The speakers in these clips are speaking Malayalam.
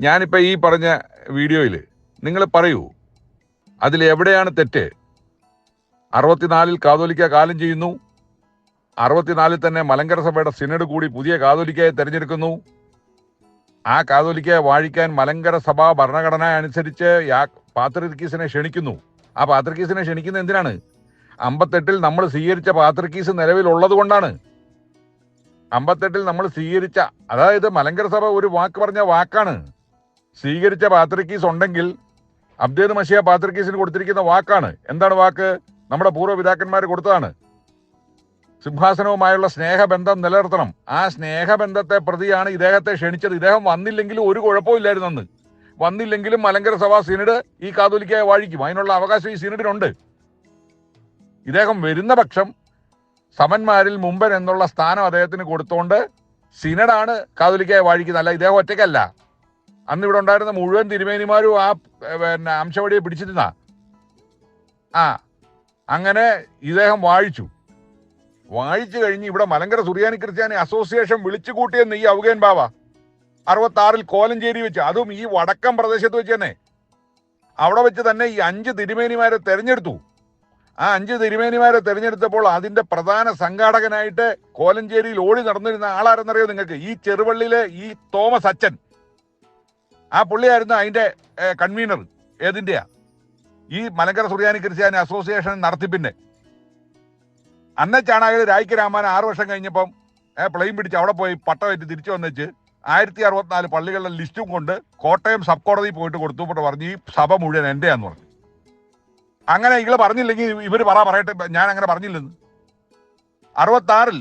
ഞാനിപ്പോൾ ഈ പറഞ്ഞ വീഡിയോയിൽ നിങ്ങൾ പറയൂ. അതിൽ എവിടെയാണ് തെറ്റ്? അറുപത്തിനാലിൽ കാതോലിക്ക കാലം ചെയ്യുന്നു. അറുപത്തിനാലിൽ തന്നെ മലങ്കര സഭയുടെ സിനഡ് കൂടി പുതിയ കാതോലിക്കയെ തെരഞ്ഞെടുക്കുന്നു. ആ കാതോലിക്കയെ വാഴിക്കാൻ മലങ്കര സഭാ ഭരണഘടന അനുസരിച്ച് യാ ക്ഷണിക്കുന്നു. ആ പാത്രികീസിനെ ക്ഷണിക്കുന്നത് എന്തിനാണ്? അമ്പത്തെട്ടിൽ നമ്മൾ സ്വീകരിച്ച പാത്രികീസ് നിലവിലുള്ളത് കൊണ്ടാണ് അമ്പത്തെട്ടിൽ നമ്മൾ സ്വീകരിച്ച അതായത് മലങ്കര സഭ ഒരു വാക്ക് പറഞ്ഞ വാക്കാണ്. സ്വീകരിച്ച പാത്രികീസ് ഉണ്ടെങ്കിൽ അബ്ദേദ് മഷിയ പാത്രക്കീസിന് കൊടുത്തിരിക്കുന്ന വാക്കാണ്. എന്താണ് വാക്ക്? നമ്മുടെ പൂർവപിതാക്കന്മാർ കൊടുത്തതാണ്. സിംഹാസനവുമായുള്ള സ്നേഹബന്ധം നിലനിർത്തണം. ആ സ്നേഹബന്ധത്തെ പ്രതിയാണ് ഇദ്ദേഹത്തെ ക്ഷണിച്ചത്. ഇദ്ദേഹം വന്നില്ലെങ്കിലും ഒരു കുഴപ്പമില്ലായിരുന്നു അന്ന്. വന്നില്ലെങ്കിലും മലങ്കര സഭാ സിനഡ് ഈ കാതോലിക്കയെ വാഴിക്കും. അതിനുള്ള അവകാശം ഈ സിനഡിനുണ്ട്. ഇദ്ദേഹം വരുന്ന പക്ഷം സമന്മാരിൽ മുമ്പൻ എന്നുള്ള സ്ഥാനം അദ്ദേഹത്തിന് കൊടുത്തുകൊണ്ട് സിനഡാണ് കാതോലിക്കയെ വാഴിക്കുന്നത്. അല്ല ഇദ്ദേഹം ഒറ്റയ്ക്കല്ല. അന്ന് ഇവിടെ ഉണ്ടായിരുന്ന മുഴുവൻ തിരുമേനിമാരും ആ പിന്നെ അംശവടിയെ പിടിച്ചിരുന്ന. ആ അങ്ങനെ ഇദ്ദേഹം വാഴിച്ചു. വാഴിച്ചു കഴിഞ്ഞ് ഇവിടെ മലങ്കര സുറിയാനി ക്രിസ്ത്യാനി അസോസിയേഷൻ വിളിച്ചു കൂട്ടിയെന്ന് ഈ അവുകേൻ ബാവ അറുപത്തി ആറിൽ കോലഞ്ചേരി വെച്ച്. അതും ഈ വടക്കം പ്രദേശത്ത് വെച്ച് തന്നെ. അവിടെ വെച്ച് തന്നെ ഈ അഞ്ച് തിരുമേനിമാരെ തെരഞ്ഞെടുത്തു. ആ അഞ്ച് തിരുമേനിമാരെ തെരഞ്ഞെടുത്തപ്പോൾ അതിന്റെ പ്രധാന സംഘാടകനായിട്ട് കോലഞ്ചേരിയിൽ ഓടി നടന്നിരുന്ന ആളാരെന്നറിയോ നിങ്ങൾക്ക്? ഈ ചെറുവള്ളിയിലെ ഈ തോമസ് അച്ഛൻ. ആ പുള്ളിയായിരുന്നു അതിന്റെ കൺവീനർ ഏതിന്റെയാ ഈ മലങ്കര സുറിയാനി ക്രിസ്ത്യാനി അസോസിയേഷൻ നടത്തിപ്പിന്റെ അന്നച്ചാണ് അയാൾ രായ്ക്ക് രാമാൻ ആറു വർഷം കഴിഞ്ഞപ്പം പ്ലെയിൻ പിടിച്ച് അവിടെ പോയി പട്ടമേറ്റ് തിരിച്ചു വന്നിച്ച് ആയിരത്തി അറുപത്തിനാല് പള്ളികളുടെ ലിസ്റ്റും കൊണ്ട് കോട്ടയം സബ് കോടതി പോയിട്ട് കൊടുത്തു പോട്ട് പറഞ്ഞു ഈ സഭ മുഴുവൻ എന്റെയാന്ന് പറഞ്ഞു. അങ്ങനെ ഇങ്ങൾ പറഞ്ഞില്ലെങ്കിൽ ഇവർ പറ പറയട്ടെ ഞാൻ അങ്ങനെ പറഞ്ഞില്ലെന്ന്. അറുപത്തി ആറിൽ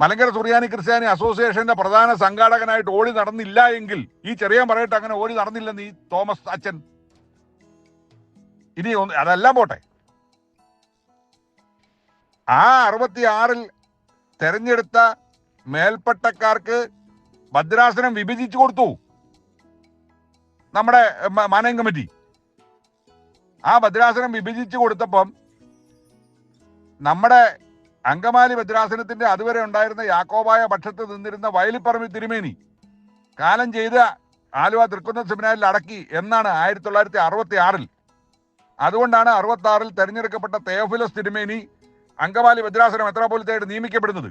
മലങ്കര സുറിയാനി ക്രിസ്ത്യാനി അസോസിയേഷന്റെ പ്രധാന സംഘാടകനായിട്ട് ഓടി നടന്നില്ല എങ്കിൽ ഈ ചെറിയ പറയട്ടെ അങ്ങനെ ഓടി നടന്നില്ലെന്ന് ഈ തോമസ് അച്ഛൻ. ഇനി അതെല്ലാം പോട്ടെ. ആ അറുപത്തി ആറിൽ തെരഞ്ഞെടുത്ത മേൽപ്പട്ടക്കാർക്ക് ഭദ്രാസനം വിഭജിച്ചു കൊടുത്തു. നമ്മുടെ മാനേജിംഗ് മാനേം കമ്മിറ്റി. ആ ഭദ്രാസനം വിഭജിച്ചു കൊടുത്തപ്പം നമ്മുടെ അങ്കമാലി ഭദ്രാസനത്തിന്റെ അതുവരെ ഉണ്ടായിരുന്ന യാക്കോബായ പക്ഷത്ത് നിന്നിരുന്ന വയലിപ്പറമ്പി തിരുമേനി. കാലം ചെയ്ത ആലുവ തൃക്കുന്ന സെമിനാരിൽ അടക്കി എന്നാണ് ആയിരത്തി തൊള്ളായിരത്തി അറുപത്തി ആറിൽ അതുകൊണ്ടാണ് അറുപത്തി ആറിൽ തെരഞ്ഞെടുക്കപ്പെട്ട തേഫിലസ് തിരുമേനി അങ്കമാലി ഭദ്രാസനം മെത്രാപോലിത്തയായിട്ട് നിയമിക്കപ്പെടുന്നത്.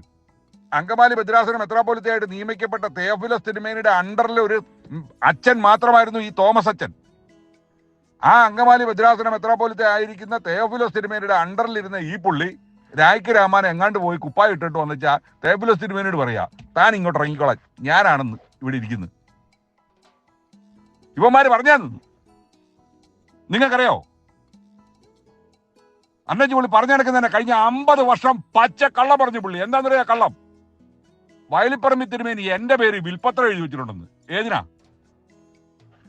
അങ്കമാലി ഭദ്രാസനം മെത്രാപോലിത്തയായിട്ട് നിയമിക്കപ്പെട്ട തേഫിലസ് തിരുമേനിയുടെ അണ്ടറിൽ ഒരു അച്ഛൻ മാത്രമായിരുന്നു ഈ തോമസ് അച്ഛൻ. ആ അങ്കമാലി വജ്രാസനം മെത്രാപോലിത്ത ആയിരിക്കുന്ന തേഫുലസ് തിരുമേനിയുടെ അണ്ടറിലിരുന്ന ഈ പുള്ളി രായ്ക്ക് രാമാൻ എങ്ങാണ്ട് പോയി കുപ്പായ ഇട്ടിട്ട് വന്നിച്ചാൽ തേഫിലോസ് സിനിമേനോട് പറയാ താൻ ഇങ്ങോട്ട് ഇറങ്ങിക്കോളാൻ. ഞാനാണെന്ന് ഇവിടെ ഇരിക്കുന്നത് ഇവന്മാര് പറഞ്ഞാന്ന് നിങ്ങൾക്കറിയോ? അന്നജി പുള്ളി പറഞ്ഞു നടക്കുന്നതന്നെ കഴിഞ്ഞ അമ്പത് വർഷം പച്ച കള്ളം പറഞ്ഞു പുള്ളി. എന്താന്ന് പറയാ കള്ളം? വയലിപ്പറമ്പി തിരുമേനി എന്റെ പേര് വിൽപ്പത്രം എഴുതി വെച്ചിട്ടുണ്ടെന്ന്. ഏതിനാ?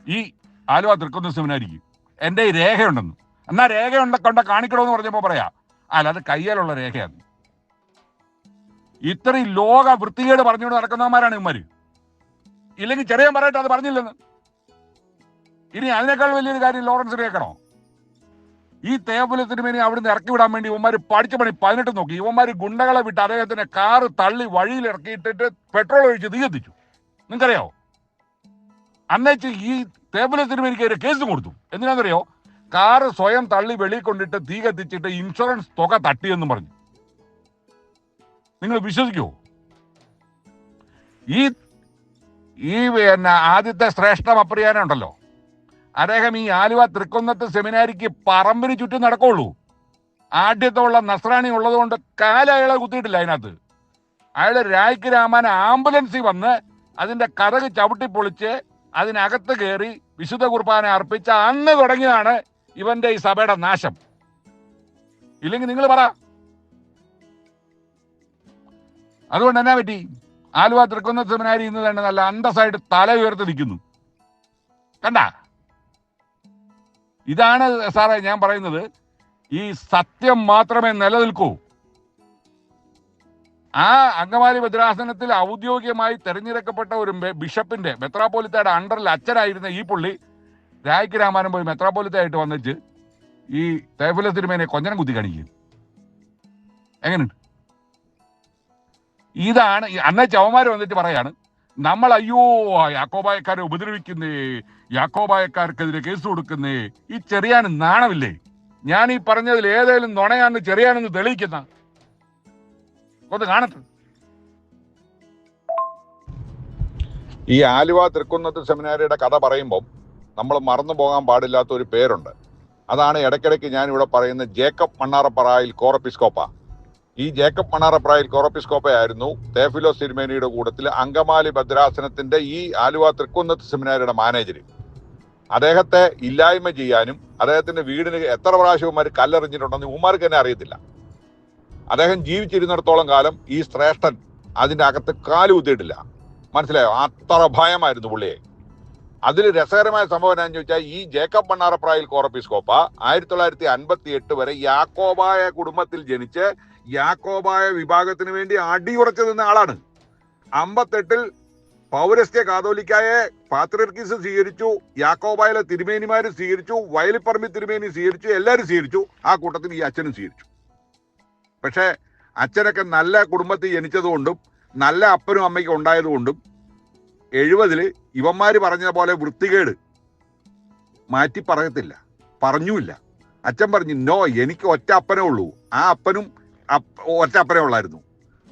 ഈ ആലുവ തൃക്കുന്ന സെമിനാരിക്ക്. എന്റെ രേഖയുണ്ടെന്ന്. എന്നാ രേഖയുണ്ട കണ്ട കാണിക്കണമെന്ന് പറഞ്ഞപ്പോ പറയാ അല്ല അത് കയ്യിലുള്ള രേഖയാണ്. ഇത്രയും ലോക വൃത്തികേട് പറഞ്ഞുകൊണ്ട് നടക്കുന്നവന്മാരാണ് ഇവന്മാര്. ഇല്ലെങ്കിൽ ചെറിയ പറയട്ടെ അത് പറഞ്ഞില്ലെന്ന്. ഇനി അതിനേക്കാൾ വലിയൊരു കാര്യം ലോറൻസ് കേൾക്കണോ? ഈ തേവലത്തിന് മേനി അവിടുന്ന് ഇറക്കി വിടാൻ വേണ്ടി ഇവന്മാര് പഠിച്ച പണി പതിനെട്ട് നോക്കി. ഇവന്മാര് ഗുണ്ടകളെ വിട്ട് അദ്ദേഹത്തിന്റെ കാറ് തള്ളി വഴിയിൽ ഇറക്കിയിട്ടിട്ട് പെട്രോൾ ഒഴിച്ച് തീ കത്തിച്ചു. നിങ്ങൾക്കറിയാവോ? അന്നേച്ച് ഈ തേവലത്തിന് മേനിക്ക് കേസ് കൊടുത്തു. എന്തിനാണെന്നറിയോ കാറ് സ്വയം തള്ളി വെളി കൊണ്ടിട്ട് തീ കത്തിച്ചിട്ട് ഇൻഷുറൻസ് തുക തട്ടിയെന്നും പറഞ്ഞു. നിങ്ങൾ വിശ്വസിക്കുമോ ഈ ഈ പിന്നെ ആദ്യത്തെ ശ്രേഷ്ഠ അപ്രിയാനുണ്ടല്ലോ അദ്ദേഹം ഈ ആലുവ തൃക്കുന്നത്ത് സെമിനാരിക്ക് പറമ്പിന് ചുറ്റും നടക്കുള്ളൂ. ആദ്യത്തുള്ള നസ്രാണി ഉള്ളതുകൊണ്ട് കാല അയാളെ കുത്തിയിട്ടില്ല അതിനകത്ത്. അയാൾ രായ്ക്ക് രാമൻ ആംബുലൻസിൽ വന്ന് അതിന്റെ കഥക് ചവിട്ടി പൊളിച്ച് അതിനകത്ത് കയറി വിശുദ്ധ കുർബാന അർപ്പിച്ച അന്ന് തുടങ്ങിയതാണ് ഇവന്റെ ഈ സഭയുടെ നാശം. ഇല്ലെങ്കിൽ നിങ്ങൾ പറ. അതുകൊണ്ട് എന്നാ പറ്റി? ആലുവ തൃക്കുന്ന സെമിനാരി ഇന്ന് തന്നെ നല്ല അന്തസ്സായിട്ട് തല ഉയർത്തി നിൽക്കുന്നു. കണ്ട? ഇതാണ് സാറേ ഞാൻ പറയുന്നത്. ഈ സത്യം മാത്രമേ നിലനിൽക്കൂ. ആ അങ്കമാലി ഭദ്രാസനത്തിൽ ഔദ്യോഗികമായി തെരഞ്ഞെടുക്കപ്പെട്ട ഒരു ബിഷപ്പിന്റെ മെത്രാപോലിത്തയുടെ അണ്ടറിൽ അച്ഛനായിരുന്ന ഈ പുള്ളി രായ്ക്ക് രാമാനം പോയി മെത്രാപ്പോലിത്തയായിട്ട് വന്നിട്ട് ഈ തേഫുല തിരുമേനെ കൊഞ്ഞനം കുത്തി കാണിക്കും എങ്ങനെയുണ്ട്? ഇതാണ് അന്നേ ചവന്മാർ വന്നിട്ട് പറയാണ് നമ്മൾ അയ്യോ യാക്കോബായക്കാരെ ഉപദ്രവിക്കുന്നേ യാക്കോബായക്കാർക്കെതിരെ കേസ് കൊടുക്കുന്നേ ഈ ചെറിയാന് നാണമില്ലേ? ഞാൻ ഈ പറഞ്ഞതിൽ ഏതേലും നുണയാന്ന് ചെറിയാനെന്ന് തെളിയിക്കുന്ന ഒന്ന് കാണട്ടെ. ഈ ആലുവ തൃക്കുന്നത്ത് സെമിനാരിയുടെ കഥ പറയുമ്പം നമ്മൾ മറന്നു പോകാൻ പാടില്ലാത്ത ഒരു പേരുണ്ട്. അതാണ് ഇടയ്ക്കിടയ്ക്ക് ഞാൻ ഇവിടെ പറയുന്ന ജേക്കബ് മണ്ണാറപ്പറായിൽ കോറപ്പിസ്കോപ്പ. ഈ ജേക്കബ് മണ്ണാറപ്പറായിൽ കോറപ്പിസ്കോപ്പയായിരുന്നു തേഫിലോ സിരിമേനിയുടെ കൂട്ടത്തിൽ അങ്കമാലി ഭദ്രാസനത്തിന്റെ ഈ ആലുവ തൃക്കുന്നത്ത് സെമിനാരിയുടെ മാനേജർ അദ്ദേഹത്തെ ഇല്ലായ്മ ചെയ്യാനും അദ്ദേഹത്തിന്റെ വീടിന് എത്ര പ്രാവശ്യവന്മാർ കല്ലെറിഞ്ഞിട്ടുണ്ടെന്ന് ഉമ്മാർക്ക് തന്നെ അറിയത്തില്ല. അദ്ദേഹം ജീവിച്ചിരുന്നിടത്തോളം കാലം ഈ ശ്രേഷ്ഠൻ അതിന്റെ അകത്ത് കാലുകുത്തിയിട്ടില്ല മനസ്സിലായോ? അത്ര ഭയമായിരുന്നു പുള്ളിയെ. അതിൽ രസകരമായ സംഭവം എന്താണെന്ന് ചോദിച്ചാൽ ഈ ജേക്കബ് മണ്ണാറപ്രായിൽ കോറപ്പിസ്കോപ്പ ആയിരത്തി തൊള്ളായിരത്തി അൻപത്തി എട്ട് വരെ യാക്കോബായ കുടുംബത്തിൽ ജനിച്ച് യാക്കോബായ വിഭാഗത്തിന് വേണ്ടി അടിയുറച്ചു നിന്ന ആളാണ്. അമ്പത്തെട്ടിൽ പൗരസ്ത്യ കാതോലിക്കായെ പാത്രർക്കീസ് സ്വീകരിച്ചു യാക്കോബായിലെ തിരുമേനിമാര് സ്വീകരിച്ചു വയലിപ്പറമ്പി തിരുമേനി സ്വീകരിച്ചു എല്ലാവരും സ്വീകരിച്ചു ആ കൂട്ടത്തിൽ ഈ അച്ഛനും സ്വീകരിച്ചു. പക്ഷേ അച്ഛനൊക്കെ നല്ല കുടുംബത്തിൽ ജനിച്ചതുകൊണ്ടും നല്ല അപ്പനും അമ്മയ്ക്കും ഉണ്ടായതുകൊണ്ടും എഴുപതിൽ ഇവന്മാർ പറഞ്ഞ പോലെ വൃത്തികേട്. മാറ്റി പറയത്തില്ല. പറഞ്ഞുമില്ല അച്ഛൻ പറഞ്ഞു നോ എനിക്ക് ഒറ്റ അപ്പനേ ഉള്ളൂ. ആ അപ്പനും ഒറ്റ അപ്പനേ ഉള്ളായിരുന്നു.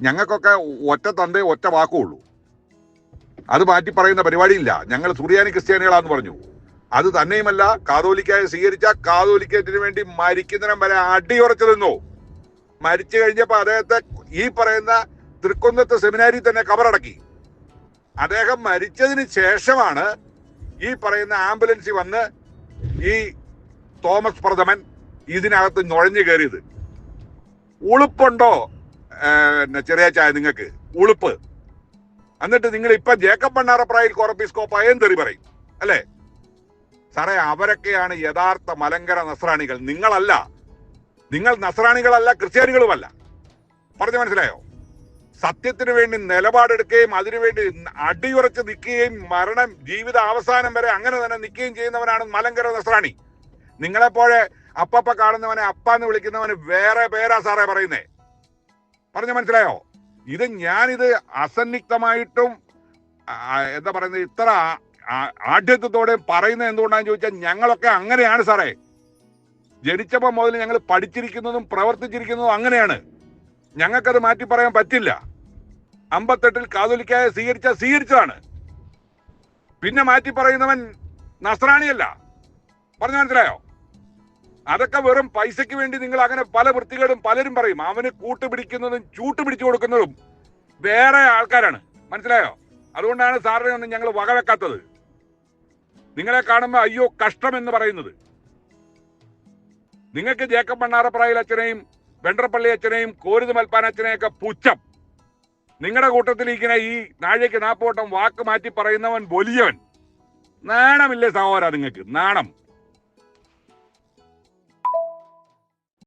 ഞങ്ങൾക്കൊക്കെ ഒറ്റ തന്റെ ഒറ്റ വാക്കേ ഉള്ളൂ. അത് മാറ്റി പറയുന്ന പരിപാടിയില്ല. ഞങ്ങൾ സുറിയാനി ക്രിസ്ത്യാനികളാന്ന് പറഞ്ഞു. അത് തന്നെയുമല്ല കാതോലിക്കായ സ്വീകരിച്ച കാതോലിക്കേറ്റിന് വേണ്ടി മരിക്കുന്നതിനും വരെ അടിയുറച്ചു നിന്നു. മരിച്ചു കഴിഞ്ഞപ്പോൾ അദ്ദേഹത്തെ ഈ പറയുന്ന തൃക്കുന്നത്ത് സെമിനാരി തന്നെ കബറടക്കി. അദ്ദേഹം മരിച്ചതിന് ശേഷമാണ് ഈ പറയുന്ന ആംബുലൻസിൽ വന്ന് ഈ തോമസ് പ്രഥമൻ ഇതിനകത്ത് നുഴഞ്ഞു കയറിയത്. ഉളുപ്പുണ്ടോ? ചെറിയ ചായ നിങ്ങൾക്ക്. ഉളുപ്പ്. എന്നിട്ട് നിങ്ങൾ ഇപ്പൊ ജേക്കബ് ബണ്ണാറപ്രായിൽ കോറപ്പിസ്കോപ്പ തെറി പറയും. അല്ലേ? സാറേ അവരൊക്കെയാണ് യഥാർത്ഥ മലങ്കര നസ്രാണികൾ. നിങ്ങളല്ല. നിങ്ങൾ നസ്രാണികളല്ല ക്രിസ്ത്യാനികളുമല്ല. പറഞ്ഞു മനസ്സിലായോ? സത്യത്തിന് വേണ്ടി നിലപാടെടുക്കുകയും അതിനുവേണ്ടി അടിയുറച്ച് നിൽക്കുകയും മരണം ജീവിത അവസാനം വരെ അങ്ങനെ തന്നെ നിൽക്കുകയും ചെയ്യുന്നവനാണ് മലങ്കര നസ്രാണി. നിങ്ങളെപ്പോലെ അപ്പപ്പ കാണുന്നവനെ അപ്പ എന്ന് വിളിക്കുന്നവന് വേറെ പേരാ സാറേ പറയുന്നേ. പറഞ്ഞു മനസ്സിലായോ? ഇത് ഞാനിത് അസന്നിഗ്ധമായിട്ടും എന്താ പറയുന്നത് ഇത്ര ആഢ്യത്വത്തോടെ പറയുന്നത് എന്തുകൊണ്ടാന്ന് ചോദിച്ചാൽ ഞങ്ങളൊക്കെ അങ്ങനെയാണ് സാറേ. ജനിച്ചപ്പോൾ മുതൽ ഞങ്ങൾ പഠിച്ചിരിക്കുന്നതും പ്രവർത്തിച്ചിരിക്കുന്നതും അങ്ങനെയാണ്. ഞങ്ങൾക്കത് മാറ്റി പറയാൻ പറ്റില്ല. അമ്പത്തെട്ടിൽ കാതോലിക്കായ സ്വീകരിച്ച സ്വീകരിച്ചതാണ്. പിന്നെ മാറ്റി പറയുന്നവൻ നസ്രാണിയല്ല. പറഞ്ഞു മനസ്സിലായോ? അതൊക്കെ വെറും പൈസയ്ക്ക് വേണ്ടി നിങ്ങൾ അങ്ങനെ പല വൃത്തികളും പലരും പറയും. അവന് കൂട്ടുപിടിക്കുന്നതും ചൂട്ടുപിടിച്ചു കൊടുക്കുന്നതും വേറെ ആൾക്കാരാണ്. മനസ്സിലായോ? അതുകൊണ്ടാണ് സാറിനെ ഒന്നും ഞങ്ങൾ വകവെക്കാത്തത്. നിങ്ങളെ കാണുമ്പോൾ അയ്യോ കഷ്ടം എന്ന് പറയുന്നത്. നിങ്ങൾക്ക് ജേക്കബ് മണ്ണാറപ്രായിൽ അച്ഛനെയും വെണ്ടറപ്പള്ളി അച്ഛനെയും കോരുത് മൽപ്പാൻ അച്ഛനെയൊക്കെ പുച്ഛം. നിങ്ങളുടെ കൂട്ടത്തിൽ ഇങ്ങനെ ഈ നാഴേക്ക് നാപ്പോട്ടം വാക്ക് മാറ്റി പറയുന്നവൻ വലിയവൻ. നാണമില്ലേ സഹോദര നിങ്ങൾക്ക്? നാണം.